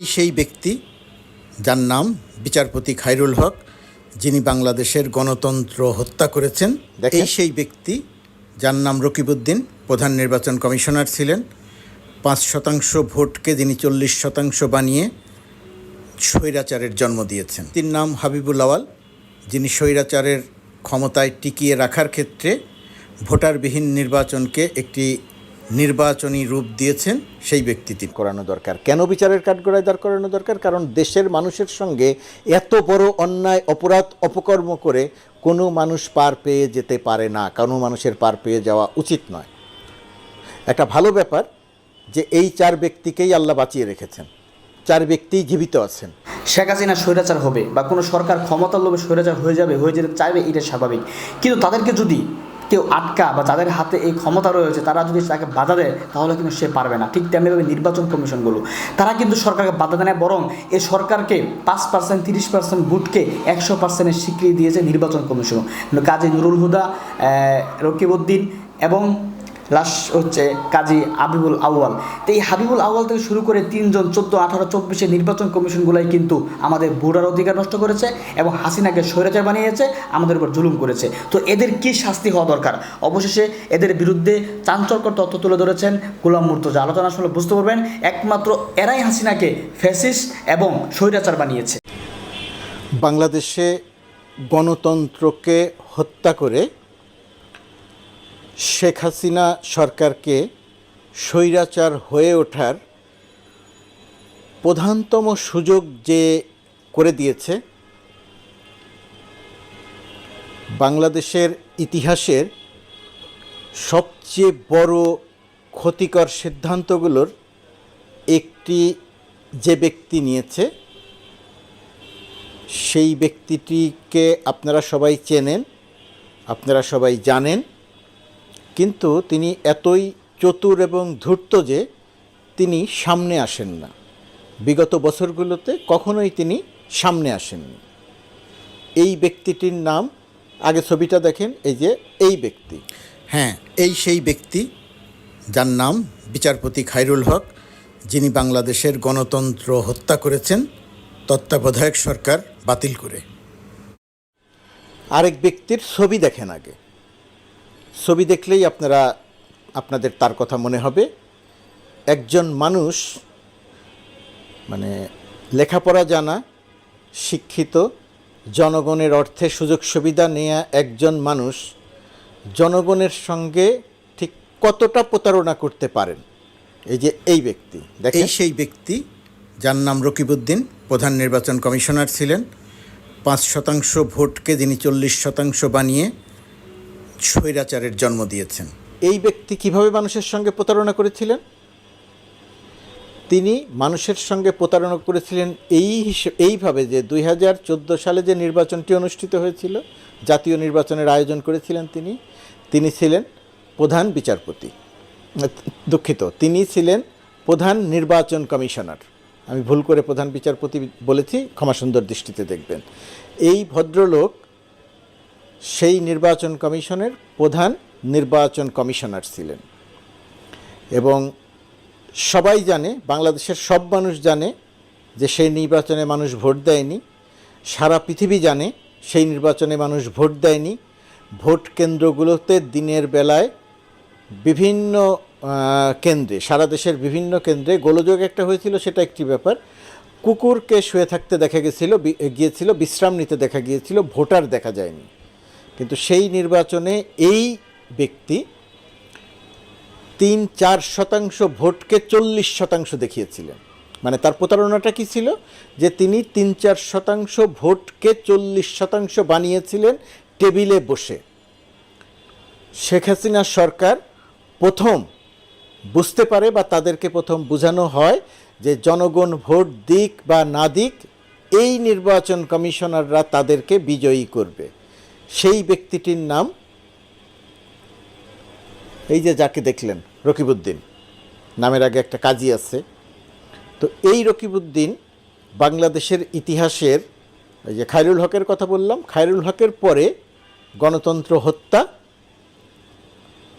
সেই ব্যক্তি যার নাম বিচারপতি খায়রুল হক যিনি বাংলাদেশের গণতন্ত্র হত্যা করেছেন। এই সেই ব্যক্তি যার নাম রকিবউদ্দিন প্রধান নির্বাচন কমিশনার ছিলেন। পাঁচ শতাংশ ভোটকে যিনি চল্লিশ শতাংশ বানিয়ে স্বৈরাচারের জন্ম দিয়েছেন। তিন নাম হাবিবুল আওয়াল যিনি স্বৈরাচারের ক্ষমতায় টিকিয়ে রাখার ক্ষেত্রে ভোটারবিহীন নির্বাচনকে একটি নির্বাচনী রূপ দিয়েছেন সেই ব্যক্তিটি করানো দরকার। কেন বিচারের কাঠগড়ায় দাঁড় করানো দরকার? কারণ দেশের মানুষের সঙ্গে এত বড় অন্যায় অপরাধ অপকর্ম করে কোনো মানুষ পার পেয়ে যেতে পারে না। কোনো মানুষের পার পেয়ে যাওয়া উচিত নয়। একটা ভালো ব্যাপার যে এই চার ব্যক্তিকেই আল্লাহ বাঁচিয়ে রেখেছেন। চার ব্যক্তিই জীবিত আছেন। শেখ হাসিনা স্বৈরাচার হবে বা কোনো সরকার ক্ষমতার লোভে স্বৈরাচার হয়ে যাবে হয়ে যেতে চাইবে এটা স্বাভাবিক। কিন্তু তাদেরকে যদি কেউ আটকা বা যাদের হাতে এই ক্ষমতা রয়েছে, তারা যদি তাকে বাধা দেয়, তাহলে কিন্তু সে পারবে না। ঠিক তেমনিভাবে নির্বাচন কমিশনগুলো। তারা কিন্তু সরকারকে বাধা দেয় বরং এ সরকারকে পাঁচ পার্সেন্ট তিরিশ পার্সেন্ট ভোটকে একশো পার্সেন্টের স্বীকৃতি দিয়েছে নির্বাচন কমিশন। কাজী নুরুল হুদা রকিবউদ্দিন এবং লাস্ট হচ্ছে কাজী হাবিবুল আউয়াল। তো এই হাবিবুল আউয়াল থেকে শুরু করে তিনজন চোদ্দ, আঠারো, চব্বিশে নির্বাচন কমিশনগুলাই কিন্তু আমাদের ভোটার অধিকার নষ্ট করেছে এবং হাসিনাকে স্বৈরাচার বানিয়েছে, আমাদের উপর জুলুম করেছে। তো এদের কি শাস্তি হওয়া দরকার? অবশেষে এদের বিরুদ্ধে চাঞ্চল্যকর তথ্য তুলে ধরেছেন গোলাম মুর্তজা। আলোচনা শুনলে বুঝতে পারবেন, একমাত্র এরাই হাসিনাকে ফ্যাসিস্ট এবং স্বৈরাচার বানিয়েছে। বাংলাদেশে গণতন্ত্রকে হত্যা করে শেখ হাসিনা সরকারকে স্বৈরাচার হয়ে ওঠার প্রধানতম সুযোগ যে করে দিয়েছে, বাংলাদেশের ইতিহাসের সবচেয়ে বড় ক্ষতিকর সিদ্ধান্তগুলোর একটি যে ব্যক্তি নিয়েছে, সেই ব্যক্তিটিকে আপনারা সবাই চেনেন, আপনারা সবাই জানেন। কিন্তু তিনি এতই চতুর এবং ধূর্ত যে তিনি সামনে আসেন না। বিগত বছরগুলোতে কখনোই তিনি সামনে আসেননি। এই ব্যক্তিটির নাম আগে ছবিটা দেখেন এই যে এই ব্যক্তি। হ্যাঁ এই সেই ব্যক্তি যার নাম বিচারপতি খায়রুল হক যিনি বাংলাদেশের গণতন্ত্র হত্যা করেছেন তত্ত্বাবধায়ক সরকার বাতিল করে। আরেক ব্যক্তির ছবি দেখেন আগে। ছবি দেখলেই আপনারা, আপনাদের তার কথা মনে হবে। একজন মানুষ মানে লেখাপড়া জানা, শিক্ষিত, জনগণের অর্থে সুযোগ সুবিধা নেয়া একজন মানুষ জনগণের সঙ্গে ঠিক কতটা প্রতারণা করতে পারেন? এই যে এই ব্যক্তি, দেখেন। সেই ব্যক্তি, যার নাম রকিবউদ্দিন, প্রধান নির্বাচন কমিশনার ছিলেন। পাঁচ শতাংশ ভোটকে যিনি চল্লিশ শতাংশ বানিয়ে স্বৈরাচারের জন্ম দিয়েছেন। এই ব্যক্তি কীভাবে মানুষের সঙ্গে প্রতারণা করেছিলেন? তিনি মানুষের সঙ্গে প্রতারণা করেছিলেন এই এইভাবে যে দুই হাজার চোদ্দ সালে যে নির্বাচনটি অনুষ্ঠিত হয়েছিল, জাতীয় নির্বাচনের আয়োজন করেছিলেন তিনি তিনি ছিলেন প্রধান বিচারপতি। দুঃখিত, তিনি ছিলেন প্রধান নির্বাচন কমিশনার। আমি ভুল করে প্রধান বিচারপতি বলেছি ক্ষমা সুন্দর দৃষ্টিতে দেখবেন। এই ভদ্রলোক সেই নির্বাচন কমিশনের প্রধান নির্বাচন কমিশনার ছিলেন। এবং সবাই জানে, বাংলাদেশের সব মানুষ জানে যে সেই নির্বাচনে মানুষ ভোট দেয়নি। সারা পৃথিবী জানে সেই নির্বাচনে মানুষ ভোট দেয়নি। ভোট কেন্দ্রগুলোতে দিনের বেলায় বিভিন্ন কেন্দ্রে, সারা দেশের বিভিন্ন কেন্দ্রে গোলযোগ একটা হয়েছিল, সেটা একটি ব্যাপার। কুকুরকে শুয়ে থাকতে দেখা গেছিল গিয়েছিল, বিশ্রাম নিতে দেখা গিয়েছিল, ভোটার দেখা যায়নি। কিন্তু সেই নির্বাচনে এই ব্যক্তি তিন চার শতাংশ ভোটকে চল্লিশ শতাংশ দেখিয়েছিলেন। মানে তার প্রতারণাটা কি ছিল? যে তিনি তিন চার শতাংশ ভোটকে চল্লিশ শতাংশ বানিয়েছিলেন টেবিলে বসে। শেখ হাসিনা সরকার প্রথম বুঝতে পারে বা তাদেরকে প্রথম বোঝানো হয় যে জনগণ ভোট দিক বা না দিক, এই নির্বাচন কমিশনাররা তাদেরকে বিজয়ী করবে। সেই ব্যক্তিটির নাম এই যে যাকে দেখলেন, রকিবউদ্দিন, নামের আগে একটা কাজী আছে। তো এই রকিবউদ্দিন বাংলাদেশের ইতিহাসের, এই যে খায়রুল হকের কথা বললাম, খায়রুল হকের পরে গণতন্ত্র হত্যা,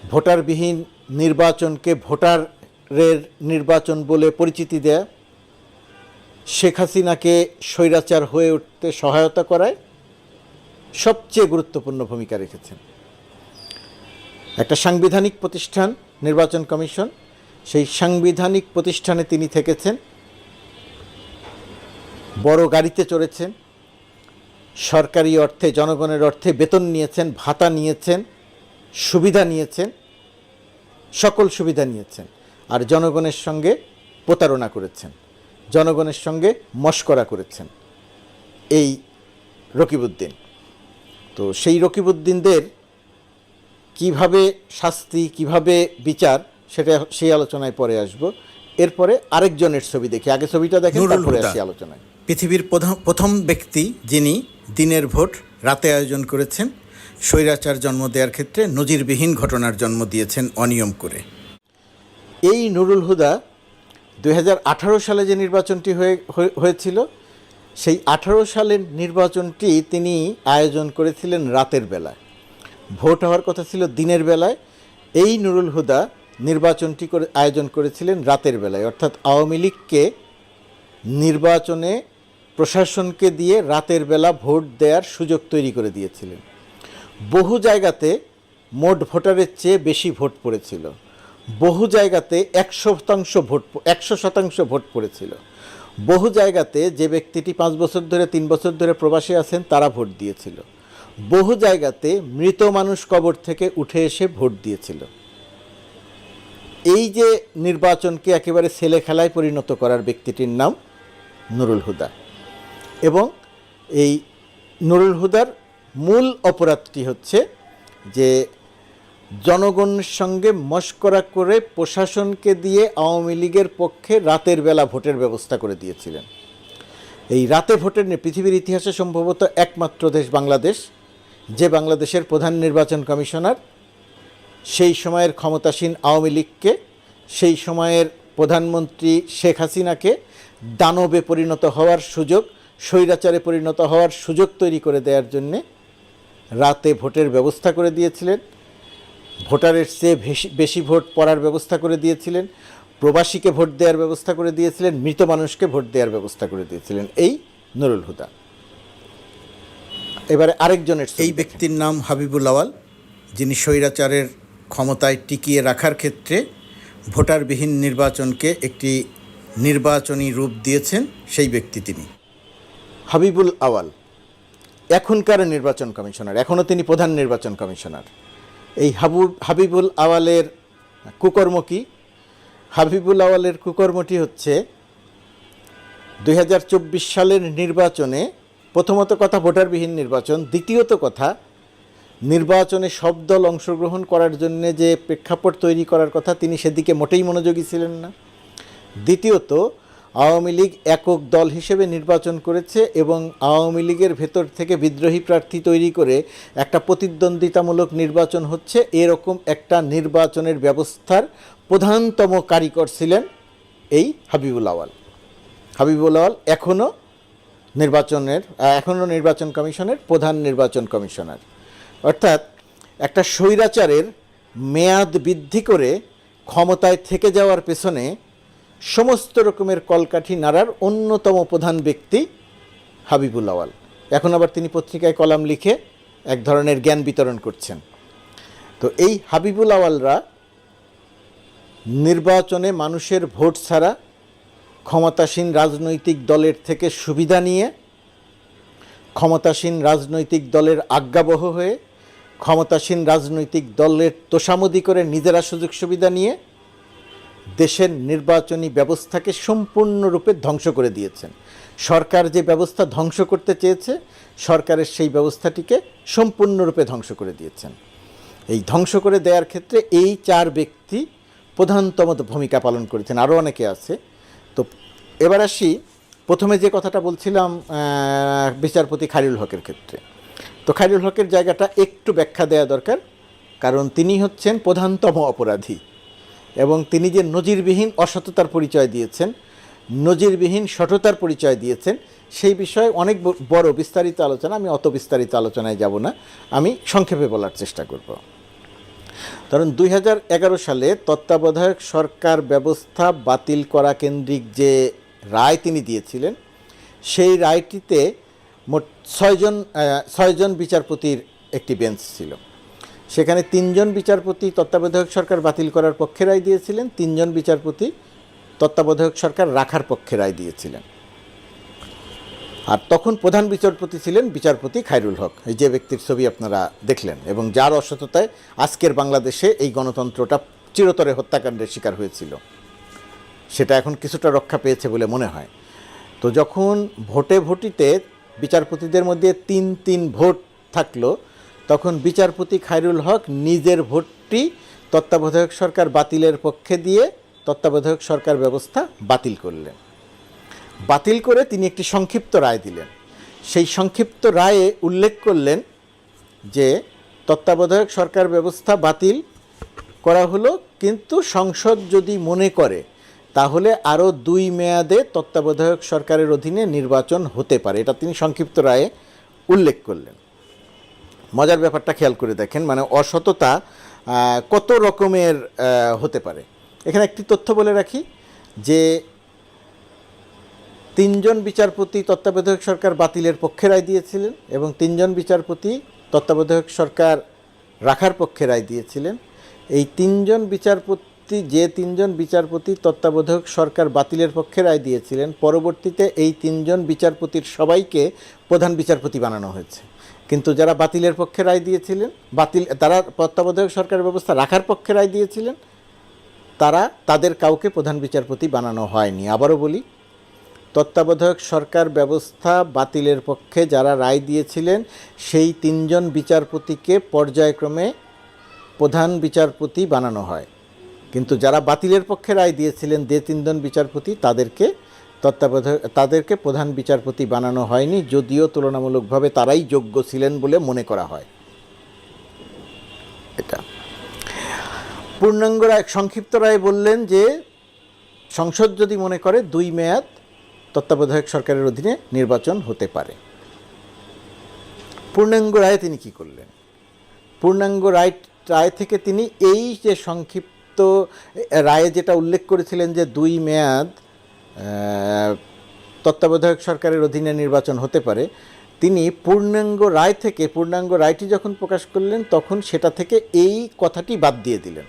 ভোটারবিহীন নির্বাচনকে ভোটারের নির্বাচন বলে পরিচিতি দেয়া, শেখ হাসিনাকে স্বৈরাচার হয়ে উঠতে সহায়তা করায় সবচেয়ে গুরুত্বপূর্ণ ভূমিকা রেখেছেন। একটা সাংবিধানিক প্রতিষ্ঠান, নির্বাচন কমিশন, সেই সাংবিধানিক প্রতিষ্ঠানে তিনি থেকেছেন। বড় গাড়িতে চড়েছেন। সরকারি অর্থে, জনগণের অর্থে বেতন নিয়েছেন, ভাতা নিয়েছেন, সুবিধা নিয়েছেন, সকল সুবিধা নিয়েছেন। আর জনগণের সঙ্গে প্রতারণা করেছেন। জনগণের সঙ্গে মস্করা করেছেন। এই রকিবউদ্দিন। তো সেই রকিবউদ্দিনদের কীভাবে শাস্তি কীভাবে বিচার সেটা সেই আলোচনায় পরে আসব। এরপরে আরেকজনের ছবি দেখি। আগে ছবিটা দেখেন তারপরে। আসি আলোচনায়। পৃথিবীর প্রথম ব্যক্তি যিনি দিনের ভোট রাতে আয়োজন করেছেন স্বৈরাচার জন্ম দেওয়ার ক্ষেত্রে নজিরবিহীন ঘটনার জন্ম দিয়েছেন অনিয়ম করে। এই নুরুল হুদা দু হাজার আঠারো সালে যে নির্বাচনটি হয়ে হয়ে- হয়েছিল সেই আঠারো সালের নির্বাচনটি তিনি আয়োজন করেছিলেন রাতের বেলায়। ভোট হওয়ার কথা ছিল দিনের বেলায়। এই নুরুল হুদা নির্বাচনটি করে, আয়োজন করেছিলেন রাতের বেলায়। অর্থাৎ আওয়ামী লীগকে নির্বাচনে প্রশাসনকে দিয়ে রাতের বেলা ভোট দেওয়ার সুযোগ তৈরি করে দিয়েছিলেন। বহু জায়গাতে মোট ভোটারের চেয়ে বেশি ভোট পড়েছিল। বহু জায়গাতে একশো শতাংশ ভোট, একশো শতাংশ ভোট পড়েছিল। বহু জায়গাতে যে ব্যক্তিটি পাঁচ বছর ধরে, তিন বছর ধরে প্রবাসী আছেন, তারা ভোট দিয়েছিল। বহু জায়গাতে মৃত মানুষ কবর থেকে উঠে এসে ভোট দিয়েছিল। এই যে নির্বাচনকে একেবারে ছেলে খেলায় পরিণত করার ব্যক্তিটির নাম নুরুল হুদা এবং এই নুরুল হুদার মূল অপরাধটি হচ্ছে যে জনগণের সঙ্গে মস্করা করে প্রশাসনকে দিয়ে আওয়ামী লীগের পক্ষে রাতের বেলা ভোটের ব্যবস্থা করে দিয়েছিলেন। এই রাতে ভোটের নিয়ে পৃথিবীর ইতিহাসে সম্ভবত একমাত্র দেশ বাংলাদেশ, যে বাংলাদেশের প্রধান নির্বাচন কমিশনার। সেই সময়ের ক্ষমতাসীন আওয়ামী লীগকে, সেই সময়ের প্রধানমন্ত্রী শেখ হাসিনাকে দানবে পরিণত হওয়ার সুযোগ, স্বৈরাচারে পরিণত হওয়ার সুযোগ তৈরি করে দেওয়ার জন্যে রাতে ভোটের ব্যবস্থা করে দিয়েছিলেন। ভোটারের চেয়ে বেশি বেশি ভোট পড়ার ব্যবস্থা করে দিয়েছিলেন প্রবাসীকে ভোট দেওয়ার ব্যবস্থা করে দিয়েছিলেন মৃত মানুষকে ভোট দেওয়ার ব্যবস্থা করে দিয়েছিলেন এই নুরুল হুদা। এবারে আরেকজনের এই ব্যক্তির নাম হাবিবুল আওয়াল যিনি স্বৈরাচারের ক্ষমতায় টিকিয়ে রাখার ক্ষেত্রে ভোটারবিহীন নির্বাচনকে একটি নির্বাচনী রূপ দিয়েছেন সেই ব্যক্তি তিনি। হাবিবুল আওয়াল এখনকার নির্বাচন কমিশনার এখনও তিনি প্রধান নির্বাচন কমিশনার। এই হাবু হাবিবুল আওয়ালের কুকর্ম কি? হাবিবুল আওয়ালের কুকর্মটি হচ্ছে দু হাজার চব্বিশ সালের নির্বাচনে প্রথমত কথা ভোটারবিহীন নির্বাচন, দ্বিতীয়ত কথা নির্বাচনে সব দল অংশগ্রহণ করার জন্য যে প্রেক্ষাপট তৈরি করার কথা তিনি সেদিকে মোটেই মনোযোগী ছিলেন না। দ্বিতীয়ত আওয়ামী লীগ একক দল হিসেবে নির্বাচন করেছে এবং আওয়ামী লীগের ভেতর থেকে বিদ্রোহী প্রার্থী তৈরি করে একটা প্রতিদ্বন্দ্বিতামূলক নির্বাচন হচ্ছে। এরকম একটা নির্বাচনের ব্যবস্থার প্রধানতম কারিকর ছিলেন এই হাবিবুল আওয়াল। হাবিবুল আওয়াল এখনও নির্বাচনের এখনও নির্বাচন কমিশনের, প্রধান নির্বাচন কমিশনার। অর্থাৎ একটা স্বৈরাচারের মেয়াদ বৃদ্ধি করে ক্ষমতায় থেকে যাওয়ার পেছনে সমস্ত রকমের কলকাঠি নাড়ার অন্যতম প্রধান ব্যক্তি হাবিবুল আওয়াল। এখন আবার তিনি পত্রিকায় কলাম লিখে এক ধরনের জ্ঞান বিতরণ করছেন। তো এই হাবিবুল আওয়ালরা নির্বাচনে মানুষের ভোট ছাড়া ক্ষমতাসীন রাজনৈতিক দলের থেকে সুবিধা নিয়ে, ক্ষমতাসীন রাজনৈতিক দলের আজ্ঞাবহ হয়ে, ক্ষমতাসীন রাজনৈতিক দলের তোষামদি করে নিজেরা সুযোগ সুবিধা নিয়ে দেশের নির্বাচনী ব্যবস্থাকে সম্পূর্ণরূপে ধ্বংস করে দিয়েছেন। সরকার যে ব্যবস্থা ধ্বংস করতে চেয়েছে, সরকারের সেই ব্যবস্থাটিকে সম্পূর্ণরূপে ধ্বংস করে দিয়েছেন। এই ধ্বংস করে দেওয়ার ক্ষেত্রে এই চার ব্যক্তি প্রধানতম ভূমিকা পালন করেছেন। আরও অনেকে আছে। তো এবার আসি, প্রথমে যে কথাটা বলছিলাম বিচারপতি খায়রুল হকের ক্ষেত্রে। তো খায়রুল হকের জায়গাটা একটু ব্যাখ্যা দেওয়া দরকার, কারণ তিনি হচ্ছেন প্রধানতম অপরাধী। এবং তিনি যে নজিরবিহীন অসততার পরিচয় দিয়েছেন, নজিরবিহীন সঠতার পরিচয় দিয়েছেন, সেই বিষয়ে অনেক বড় বিস্তারিত আলোচনা, আমি অত বিস্তারিত আলোচনায় যাব না, আমি সংক্ষেপে বলার চেষ্টা করব। কারণ দুই সালে তত্ত্বাবধায়ক সরকার ব্যবস্থা বাতিল করা কেন্দ্রিক যে রায় তিনি দিয়েছিলেন, সেই রায়টিতে মোট ছয়জন ছয়জন বিচারপতির একটি বেঞ্চ ছিল। সেখানে তিনজন বিচারপতি তত্ত্বাবধায়ক সরকার বাতিল করার পক্ষে রায় দিয়েছিলেন, তিনজন বিচারপতি তত্ত্বাবধায়ক সরকার রাখার পক্ষে রায় দিয়েছিলেন। আর তখন প্রধান বিচারপতি ছিলেন বিচারপতি খায়রুল হক। এই যে ব্যক্তির ছবি আপনারা দেখলেন এবং যার অসততায় আজকের বাংলাদেশে এই গণতন্ত্রটা চিরতরে হত্যাকাণ্ডের শিকার হয়েছিল। সেটা এখন কিছুটা রক্ষা পেয়েছে বলে মনে হয়। তো যখন ভোটে ভোটিতে বিচারপতিদের মধ্যে তিন তিন ভোট থাকল তখন বিচারপতি খায়রুল হক নিজের ভোটটি তত্ত্বাবধায়ক সরকার বাতিলের পক্ষে দিয়ে তত্ত্বাবধায়ক সরকার ব্যবস্থা বাতিল করলেন। বাতিল করে তিনি একটি সংক্ষিপ্ত রায় দিলেন। সেই সংক্ষিপ্ত রায়ে উল্লেখ করলেন যে, তত্ত্বাবধায়ক সরকার ব্যবস্থা বাতিল করা হলো, কিন্তু সংসদ যদি মনে করে, তাহলে আরও দুই মেয়াদে তত্ত্বাবধায়ক সরকারের অধীনে নির্বাচন হতে পারে। এটা তিনি সংক্ষিপ্ত রায়ে উল্লেখ করলেন। মজার ব্যাপারটা খেয়াল করে দেখেন মানে অসততা কত রকমের হতে পারে। এখানে একটি তথ্য বলে রাখি যে তিনজন বিচারপতি তত্ত্বাবধায়ক সরকার বাতিলের পক্ষে রায় দিয়েছিলেন এবং তিনজন বিচারপতি তত্ত্বাবধায়ক সরকার রাখার পক্ষে রায় দিয়েছিলেন। এই তিনজন বিচারপতি, যে তিনজন বিচারপতি তত্ত্বাবধায়ক সরকার বাতিলের পক্ষে রায় দিয়েছিলেন, পরবর্তীতে এই তিনজন বিচারপতির সবাইকে প্রধান বিচারপতি বানানো হয়েছে। কিন্তু যারা বাতিলের পক্ষে রায় দিয়েছিলেন, বাতিল, তারা তত্ত্বাবধায়ক সরকার ব্যবস্থা রাখার পক্ষে রায় দিয়েছিলেন, তারা তাদের কাউকে প্রধান বিচারপতি বানানো হয়নি। আবারও বলি, তত্ত্বাবধায়ক সরকার ব্যবস্থা বাতিলের পক্ষে যারা রায় দিয়েছিলেন, সেই তিনজন বিচারপতিকে পর্যায়ক্রমে প্রধান বিচারপতি বানানো হয়। কিন্তু যারা বাতিলের পক্ষে রায় দিয়েছিলেন, যে তিনজন বিচারপতি, তাদেরকে তত্ত্বাবধায়ক, তাদেরকে প্রধান বিচারপতি বানানো হয়নি, যদিও তুলনামূলকভাবে তারাই যোগ্য ছিলেন বলে মনে করা হয়। এটা। পূর্ণাঙ্গ রায়, সংক্ষিপ্ত রায় বললেন যে, সংসদ যদি মনে করে দুই মেয়াদ তত্ত্বাবধায়ক সরকারের অধীনে নির্বাচন হতে পারে। পূর্ণাঙ্গ রায়ে তিনি কি করলেন? পূর্ণাঙ্গ রায় রায় থেকে তিনি এই যে সংক্ষিপ্ত রায়ে যেটা উল্লেখ করেছিলেন যে দুই মেয়াদ তত্ত্বাবধায়ক সরকারের অধীনে নির্বাচন হতে পারে, তিনি পূর্ণাঙ্গ রায় থেকে, পূর্ণাঙ্গ রায়টি যখন প্রকাশ করলেন, তখন সেটা থেকে এই কথাটি বাদ দিয়ে দিলেন।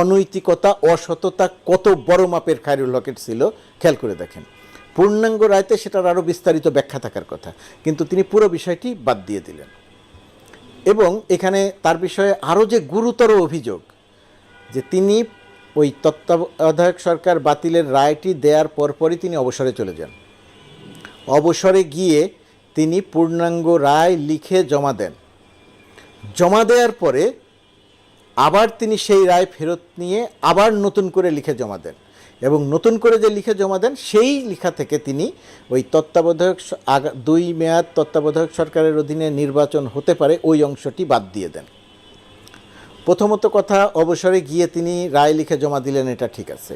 অনৈতিকতা, অসততা কত বড় মাপের খায়রুল হকের ছিল, খেয়াল করে দেখেন। পূর্ণাঙ্গ রায়তে সেটার আরও বিস্তারিত ব্যাখ্যা থাকার কথা, কিন্তু তিনি পুরো বিষয়টি বাদ দিয়ে দিলেন। এবং এখানে তার বিষয়ে আরও যে গুরুতর অভিযোগ, যে তিনি ওই তত্ত্বাবধায়ক সরকার বাতিলের রায়টি দেওয়ার পরপরই তিনি অবসরে চলে যান। অবসরে গিয়ে তিনি পূর্ণাঙ্গ রায় লিখে জমা দেন। জমা দেওয়ার পরে আবার তিনি সেই রায় ফেরত নিয়ে আবার নতুন করে লিখে জমা দেন এবং নতুন করে যে লিখে জমা দেন, সেই লেখা থেকে তিনি ওই তত্ত্বাবধায়ক দুই মেয়াদ তত্ত্বাবধায়ক সরকারের অধীনে নির্বাচন হতে পারে, ওই অংশটি বাদ দিয়ে দেন। প্রথমত কথা, অবসরে গিয়ে তিনি রায় লিখে জমা দিলেন, এটা ঠিক আছে।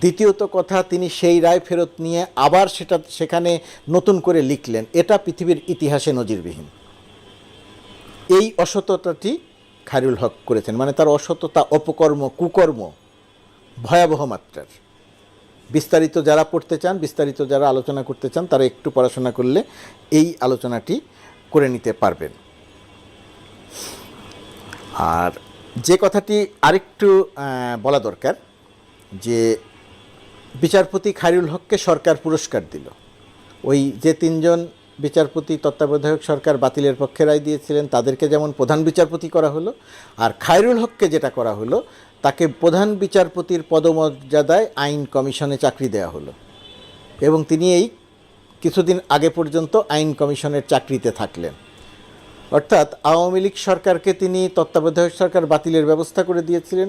দ্বিতীয়ত কথা, তিনি সেই রায় ফেরত নিয়ে আবার সেটা, সেখানে নতুন করে লিখলেন। এটা পৃথিবীর ইতিহাসে নজিরবিহীন। এই অসততাটি খায়রুল হক করেছেন মানে তার অসততা, অপকর্ম, কুকর্ম, ভয়াবহ মাত্রার। বিস্তারিত যারা পড়তে চান, বিস্তারিত যারা আলোচনা করতে চান, তারা একটু পড়াশোনা করলে এই আলোচনাটি করে নিতে পারবেন। আর যে কথাটি আরেকটু বলা দরকার যে বিচারপতি খায়রুল হককে সরকার পুরস্কার দিল। ওই যে তিনজন বিচারপতি, তত্ত্বাবধায়ক সরকার বাতিলের পক্ষে রায় দিয়েছিলেন, তাদেরকে যেমন প্রধান বিচারপতি করা হলো, আর খায়রুল হককে যেটা করা হলো, তাকে প্রধান বিচারপতির পদমর্যাদায় আইন কমিশনে চাকরি দেওয়া হলো। এবং তিনি এই কিছুদিন আগে পর্যন্ত আইন কমিশনের চাকরিতে থাকলেন। অর্থাৎ আওয়ামী লীগ সরকারকে তিনি তত্ত্বাবধায়ক সরকার বাতিলের ব্যবস্থা করে দিয়েছিলেন।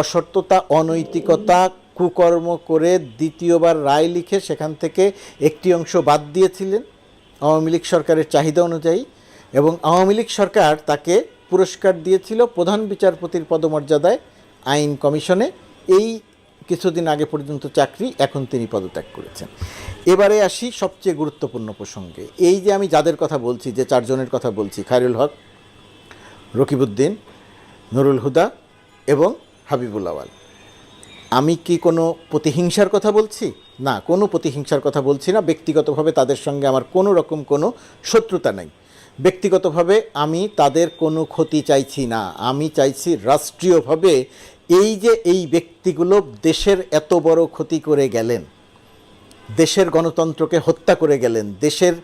অসত্যতা অনৈতিকতা, কুকর্ম করে দ্বিতীয়বার রায় লিখে সেখান থেকে একটি অংশ বাদ দিয়েছিলেন আওয়ামী লীগ সরকারের চাহিদা অনুযায়ী এবং আওয়ামী লীগ সরকার তাকে পুরস্কার দিয়েছিল প্রধান বিচারপতির পদমর্যাদায় আইন কমিশনে। এই কিছুদিন আগে পর্যন্ত চাকরি, এখন তিনি পদত্যাগ করেছেন। এবারে আসি সবচেয়ে গুরুত্বপূর্ণ প্রসঙ্গে। এই যে আমি যাদের কথা বলছি, যে চারজনের কথা বলছি, খায়রুল হক, রকিবউদ্দিন, নুরুল হুদা এবং হাবিবুল আওয়াল। আমি কি কোনো প্রতিহিংসার কথা বলছি? না, কোনো প্রতিহিংসার কথা বলছি না। ব্যক্তিগতভাবে তাদের সঙ্গে আমার কোনো রকম কোনো শত্রুতা নেই। ব্যক্তিগতভাবে আমি তাদের কোনো ক্ষতি চাইছি না। আমি চাইছি রাষ্ট্রীয়ভাবে এই যে এই ব্যক্তিগুলো দেশের এত বড় ক্ষতি করে গেলেন, দেশের গণতন্ত্রকে হত্যা করে গেলেন, দেশের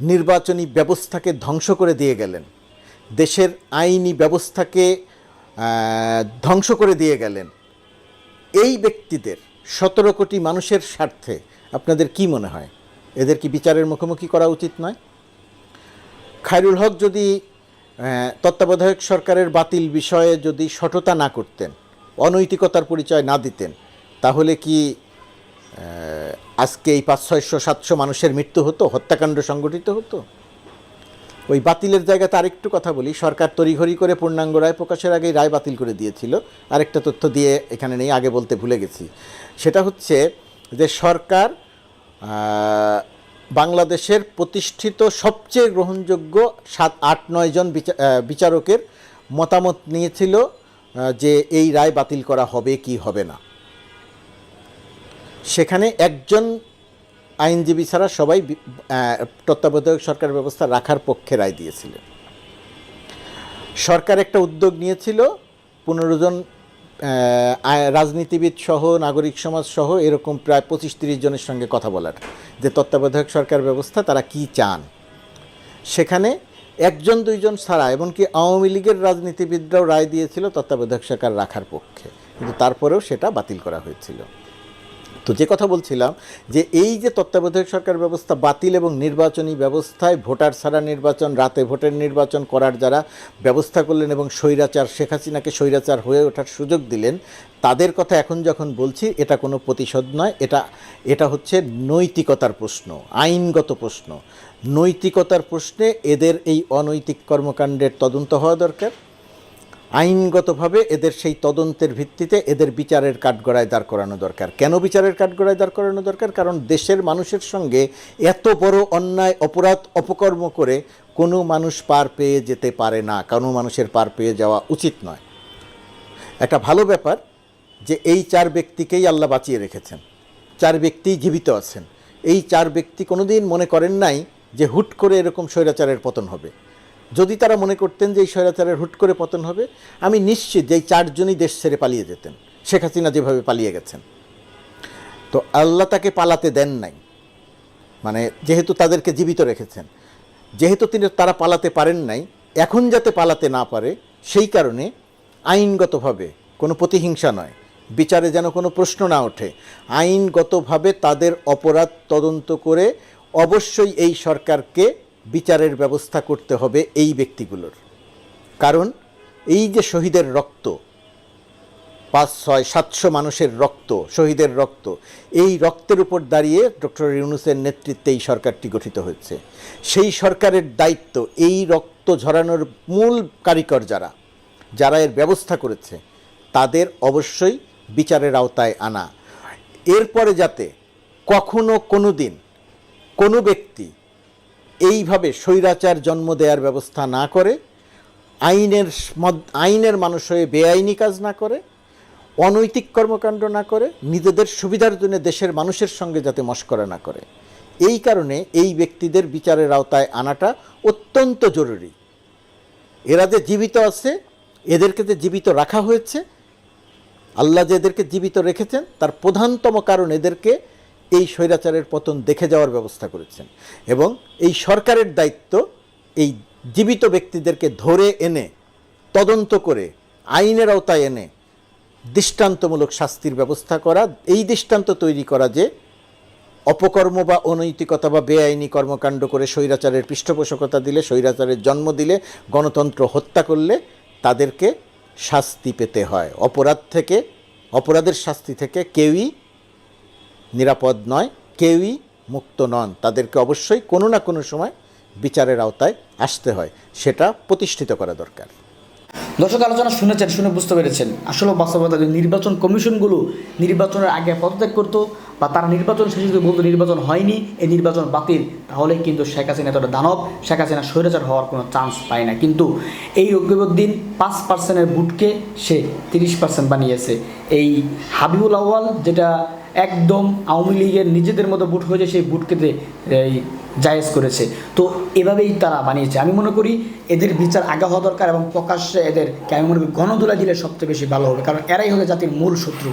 নির্বাচনী ব্যবস্থাকে ধ্বংস করে দিয়ে গেলেন, দেশের আইনি ব্যবস্থাকে ধ্বংস করে দিয়ে গেলেন, এই ব্যক্তিদের সতেরো কোটি মানুষের স্বার্থে আপনাদের কি মনে হয়? এদের কি বিচারের মুখোমুখি করা উচিত নয়? খায়রুল হক যদি তত্ত্বাবধায়ক সরকারের বাতিল বিষয়ে যদি সততা না করতেন অনৈতিকতার পরিচয় না দিতেন, তাহলে কি আজকে এই পাঁচ, ছয়শো, সাতশো মানুষের মৃত্যু হতো, হত্যাকাণ্ড সংগঠিত হতো? ওই বাতিলের জায়গাতে আরেকটু কথা বলি, সরকার তড়িঘড়ি করে পূর্ণাঙ্গ রায় প্রকাশের আগেই রায় বাতিল করে দিয়েছিল। আরেকটা তথ্য দিয়ে এখানে নেই, আগে বলতে ভুলে গেছি। সেটা হচ্ছে যে সরকার বাংলাদেশের প্রতিষ্ঠিত সবচেয়ে গ্রহণযোগ্য সাত, আট, নয় জন বিচারকের মতামত নিয়েছিল। যে এই রায় বাতিল করা হবে কি হবে না। সেখানে একজন আইনজীবী ছাড়া সবাই তত্ত্বাবধায়ক সরকার ব্যবস্থা রাখার পক্ষে রায় দিয়েছিলেন। সরকার একটা উদ্যোগ নিয়েছিল, পনেরো জন রাজনীতিবিদ সহ, নাগরিক সমাজ সহ, এরকম প্রায় পঁচিশ তিরিশ জনের সঙ্গে কথা বলার। যে তত্ত্বাবধায়ক সরকার ব্যবস্থা, তারা কি চান? সেখানে একজন, দুইজন ছাড়া, এমনকি আওয়ামী লীগের রাজনীতিবিদরাও রায় দিয়েছিল তত্ত্বাবধায়ক সরকার রাখার পক্ষে। কিন্তু তারপরেও সেটা বাতিল করা হয়েছিল। তো যে কথা বলছিলাম যে এই যে তত্ত্বাবধায়ক সরকার ব্যবস্থা বাতিল এবং নির্বাচনী ব্যবস্থায় ভোটার ছাড়া নির্বাচন, রাতে ভোটের নির্বাচন করার যারা ব্যবস্থা করলেন এবং স্বৈরাচার, শেখ হাসিনাকে স্বৈরাচার হয়ে ওঠার সুযোগ দিলেন, তাদের কথা এখন যখন বলছি, এটা কোনো প্রতিশোধ নয়, এটা এটা হচ্ছে নৈতিকতার প্রশ্ন, আইনগত প্রশ্ন। নৈতিকতার প্রশ্নে এদের এই অনৈতিক কর্মকাণ্ডের তদন্ত হওয়া দরকার। আইনগতভাবে এদের সেই তদন্তের ভিত্তিতে এদের বিচারের কাঠগড়ায় দাঁড় করানো দরকার। কেন বিচারের কাঠগড়ায় দাঁড় করানো দরকার? কারণ দেশের মানুষের সঙ্গে এত বড় অন্যায়, অপরাধ, অপকর্ম করে কোনো মানুষ পার পেয়ে যেতে পারে না। কোনো মানুষের পার পেয়ে যাওয়া উচিত নয়। একটা ভালো ব্যাপার যে এই চার ব্যক্তিকেই আল্লাহ বাঁচিয়ে রেখেছেন। চার ব্যক্তি জীবিত আছেন। এই চার ব্যক্তি কোনোদিন মনে করেন নাই যে হুট করে এরকম স্বৈরাচারের পতন হবে। যদি তারা মনে করতেন যে এই স্বৈরাচারের হুট করে পতন হবে, আমি নিশ্চিত যে এই চারজনই দেশ ছেড়ে পালিয়ে যেতেন। শেখ হাসিনা যেভাবে পালিয়ে গেছেন। তো আল্লাহ তাকে পালাতে দেন নাই। মানে যেহেতু তাদেরকে জীবিত রেখেছেন, যেহেতু তিনি তারা পালাতে পারেন নাই, এখন যাতে পালাতে না পারে, সেই কারণে আইনগতভাবে কোনো প্রতিহিংসা নয়। বিচারে যেন কোনো প্রশ্ন না ওঠে। আইনগতভাবে তাদের অপরাধ তদন্ত করে অবশ্যই এই সরকারকে বিচারের ব্যবস্থা করতে হবে এই ব্যক্তিগুলোর। কারণ এই যে শহীদের রক্ত, পাঁচ, ছয়, সাতশো মানুষের রক্ত, শহীদের রক্ত, এই রক্তের উপর দাঁড়িয়ে ডক্টর ইউনুসের নেতৃত্বে এই সরকারটি গঠিত হয়েছে। সেই সরকারের দায়িত্ব, এই রক্ত ঝরানোর মূল কারিকর যারা যারা এর ব্যবস্থা করেছে, তাদের অবশ্যই বিচারের আওতায় আনা। এরপরে যাতে কখনো কোনো দিন কোনো ব্যক্তি এইভাবে স্বৈরাচার জন্ম দেওয়ার ব্যবস্থা না করে, আইনের আইনের মানুষ হয়ে বেআইনি কাজ না করে, অনৈতিক কর্মকাণ্ড না করে, নিজেদের সুবিধার জন্য দেশের মানুষের সঙ্গে যাতে মস্করা না করে। এই কারণে এই ব্যক্তিদের বিচারের আওতায় আনাটা অত্যন্ত জরুরি। এরা যে জীবিত আছে, এদেরকে যে জীবিত রাখা হয়েছে, আল্লাহ যে এদেরকে জীবিত রেখেছেন, তার প্রধানতম কারণ এদেরকে এই স্বৈরাচারের পতন দেখে যাওয়ার ব্যবস্থা করেছেন এবং এই সরকারের দায়িত্ব এই জীবিত ব্যক্তিদেরকে ধরে এনে, তদন্ত করে, আইনের আওতায় এনে দৃষ্টান্তমূলক শাস্তির ব্যবস্থা করা, এই দৃষ্টান্ত তৈরি করা যে অপকর্ম বা অনৈতিকতা বা বেআইনি কর্মকাণ্ড করে স্বৈরাচারের পৃষ্ঠপোষকতা দিলে, স্বৈরাচারের জন্ম দিলে, গণতন্ত্র হত্যা করলে তাদেরকে শাস্তি পেতে হয়। অপরাধ থেকে, অপরাধের শাস্তি থেকে কেউই নিরাপদ নয়, কেউই মুক্ত নন। তাদেরকে অবশ্যই কোনো না কোনো সময় বিচারের আওতায় আসতে হয়। সেটা প্রতিষ্ঠিত করা দরকার। দর্শক, আলোচনা শুনেছেন, শুনে বুঝতে পেরেছেন। আসলে বাস্তবতা নির্বাচন কমিশনগুলো নির্বাচনের আগে পদত্যাগ করতো বা তারা নির্বাচন শেষে যদি বলতো নির্বাচন হয়নি, এই নির্বাচন বাতিল, তাহলে কিন্তু শেখ হাসিনা এতটা দানব, শেখ হাসিনা স্বৈরাচার হওয়ার কোনো চান্স পায় না। কিন্তু এই রকিবউদ্দিন পাঁচ পার্সেন্টের বুটকে সে তিরিশ পার্সেন্ট বানিয়েছে। এই হাবিবুল আউয়াল যেটা একদম আওয়ামী লীগের নিজেদের মতো বুট হয়েছে, সেই বুটকেতে এই, জায়েজ করেছে। তো এভাবেই তারা বানিয়েছে। আমি মনে করি এদের বিচার আগা হওয়া দরকার এবং প্রকাশ্যে এদেরকে আমি মনে করি গণদোলা দিলে সবচেয়ে বেশি ভালো হবে, কারণ এরাই হবে জাতির মূল শত্রু।